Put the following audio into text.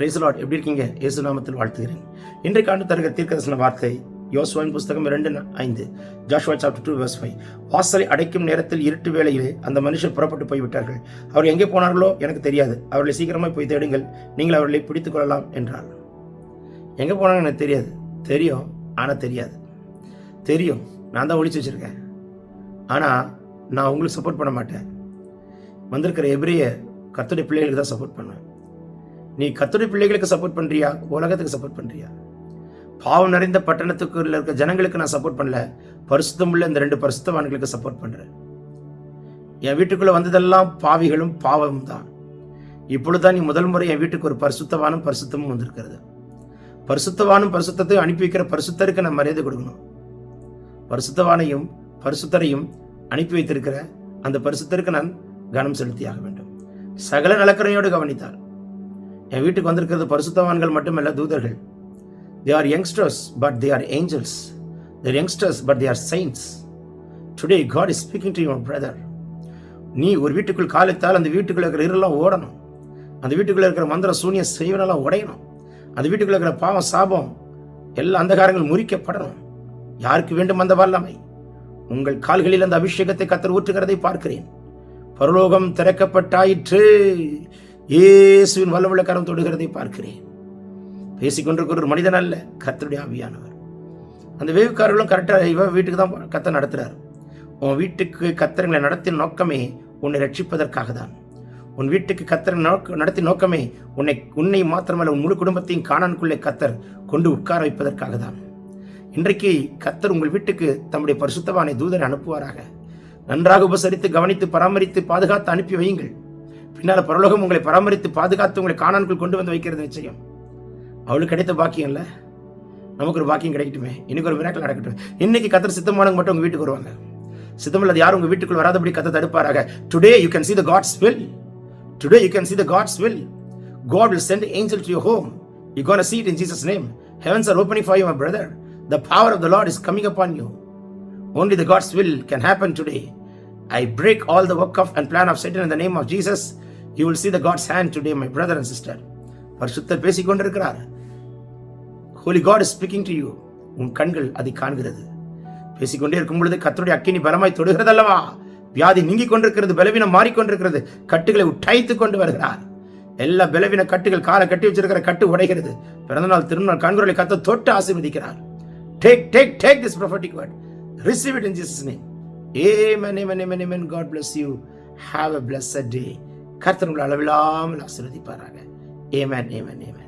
ரேசலாட் எப்படி இருக்கீங்க? இயேசு நாமத்தில் வாழ்த்துகிறேன். இன்றைக்கு ஆண்டு தருகிற தீர்க்கதரிசன வார்த்தை யோசுவாவின் புஸ்தகம் இரண்டு ஐந்து Joshua chapter two verse five வாசலை அடைக்கும் நேரத்தில் இருட்டு வேளையிலே அந்த மனுஷர் புறப்பட்டு போய்விட்டார்கள். அவர் எங்கே போனார்களோ எனக்கு தெரியாது. அவர்களை சீக்கிரமாக போய் தேடுங்கள். நீங்கள் அவர்களை பிடித்து கொள்ளலாம் என்றார். எங்கே போனாங்க எனக்கு தெரியாது. தெரியும் ஆனால் தெரியாது. தெரியும். நான் தான் ஒழிச்சு வச்சிருக்கேன். ஆனால் நான் உங்களுக்கு சப்போர்ட் பண்ண மாட்டேன். வந்திருக்கிற எபிரிய கத்துடைய பிள்ளைகளுக்கு தான் சப்போர்ட் பண்ணுவேன். நீ கத்துடைய பிள்ளைகளுக்கு சப்போர்ட் பண்றியா? உலகத்துக்கு சப்போர்ட் பண்றியா? பாவம் நிறைந்த பட்டணத்துக்குள்ள இருக்க ஜனங்களுக்கு நான் சப்போர்ட் பண்ணல. பரிசுத்தம் உள்ள இந்த ரெண்டு பரிசுத்தவான்களுக்கு சப்போர்ட் பண்றேன். என் வீட்டுக்குள்ள வந்ததெல்லாம் பாவிகளும் பாவமும் தான். இப்பொழுதுதான் நீ முதல் முறை என் வீட்டுக்கு ஒரு பரிசுத்தவானும் பரிசுத்தமும் வந்திருக்கிறது. பரிசுத்தவானும் பரிசுத்தத்தை அனுப்பி வைக்கிற பரிசுத்தருக்கு நான் மரியாதை கொடுக்கணும். பரிசுத்தவானையும் பரிசுத்தரையும் அனுப்பி வைத்திருக்கிற அந்த பரிசுத்தருக்கு நான் கனம் செலுத்தியாக வேண்டும். சகல நலக்கரையோடு கவனித்தார் என் வீட்டுக்கு வந்திருக்கிறது பரிசுத்தவான்கள் மட்டுமல்ல தூதர்கள். They are youngsters but they are angels they're youngsters but they are signs today God is speaking to your brother நீ ஒரு வீட்டுக்குள் காலித்தால் அந்த வீட்டுக்குள்ள இருக்கிற இருளெல்லாம் ஓடணும். அந்த வீட்டுக்குள்ள இருக்கிற மந்திர சூனிய செய்வனெல்லாம் உடையணும். அந்த வீட்டுக்குள்ள இருக்கிற பாவம் சாபம் எல்லா அந்தகாரங்கள் முறிக்கப்படணும். யாருக்கு வேண்டும் அந்த வல்லமை? உங்கள் கால்களில் அந்த அபிஷேகத்தை கத்தர் ஊற்றுகிறதை பார்க்கிறேன். பரலோகம் திறக்கப்பட்டாயிற்று. இயேசுவின் வல்லவுள்ள கரம் தொடுகிறதை பார்க்கிறேன். பேசிக்கொண்டிருக்கிற ஒரு மனிதன் அல்ல கத்தருடைய ஆவியானவர். அந்த வேவுக்காரர்களும் கரெக்டாக இவன் வீட்டுக்கு தான் கத்த நடத்துகிறார் உன் வீட்டுக்கு கத்தரங்களை நடத்தின நோக்கமே உன்னை ரட்சிப்பதற்காக தான். உன் வீட்டுக்கு கத்தர் நோக்க நடத்திய நோக்கமே உன்னை உன்னை மாத்திரமல்ல உன் முழு குடும்பத்தையும் காணான்குள்ளே கத்தர் கொண்டு உட்கார வைப்பதற்காக தான். இன்றைக்கு கத்தர் உங்கள் வீட்டுக்கு தம்முடைய பரிசுத்தவானை தூதரை அனுப்புவாராக. நன்றாக உபசரித்து கவனித்து பராமரித்து பாதுகாத்து அனுப்பி வையுங்கள். பின்னால் பரலோகம் உங்களை பராமரித்து பாதுகாத்து உங்களை காணான்குள் கொண்டு வந்து வைக்கிறது நிச்சயம். அவளுக்கு கிடைத்த பாக்கியம் இல்ல. நமக்கு ஒரு பாக்கியம் கிடைக்கட்டுமே. இன்னைக்கு ஒரு வினாக்கள் நடக்கட்டும். இன்னைக்கு கத்தர் சித்தமானவங்க மட்டும் உங்க வீட்டுக்கு வருவாங்க. சித்தமில்லாத யாரும் உங்க வீட்டுக்குள் வராதபடி கத்தை தடுப்பாராக. Today you can see the God's will today you can see the God's will God will send angel to to home you gone seat in Jesus name heavens are opening for are opening for the my brother. The power of the lord you only the God's will can happen today i break all the work of and plan of satan in the name of jesus. You will see the god's hand today my brother and sister. பரிசுத்தர் பேசிக் கொண்டிருக்கிறார் holy God is speaking to you உன் கண்கள் அதை காண்கிறது. பேசிக்கொண்டே இருக்கும் பொழுது கத்தருடைய அக்கினி பலமாய் தொடுகிறது அல்லவா வியாதி நீங்கிக் கொண்டிருக்கிறது பலவீனம் மாறிக்கொண்டிருக்கிறது. கட்டுகளை உட்டாய்த்து கொண்டு வருகிறார். எல்லா பலவீன கட்டுகள் காலை கட்டி வச்சிருக்கிற கட்டு உடைகிறது. பிறந்தநாள் திருநாள் கண்குரலை கத்த தொட்டு ஆசீர்வதிக்கிறார். Take take take this prophetic word receive it in jesus name amen amen amen amen god bless you have a blessed day கர்த்தர் உங்களை அளவில்லாமல் ஆசீர்வதிப்பாராக amen amen amen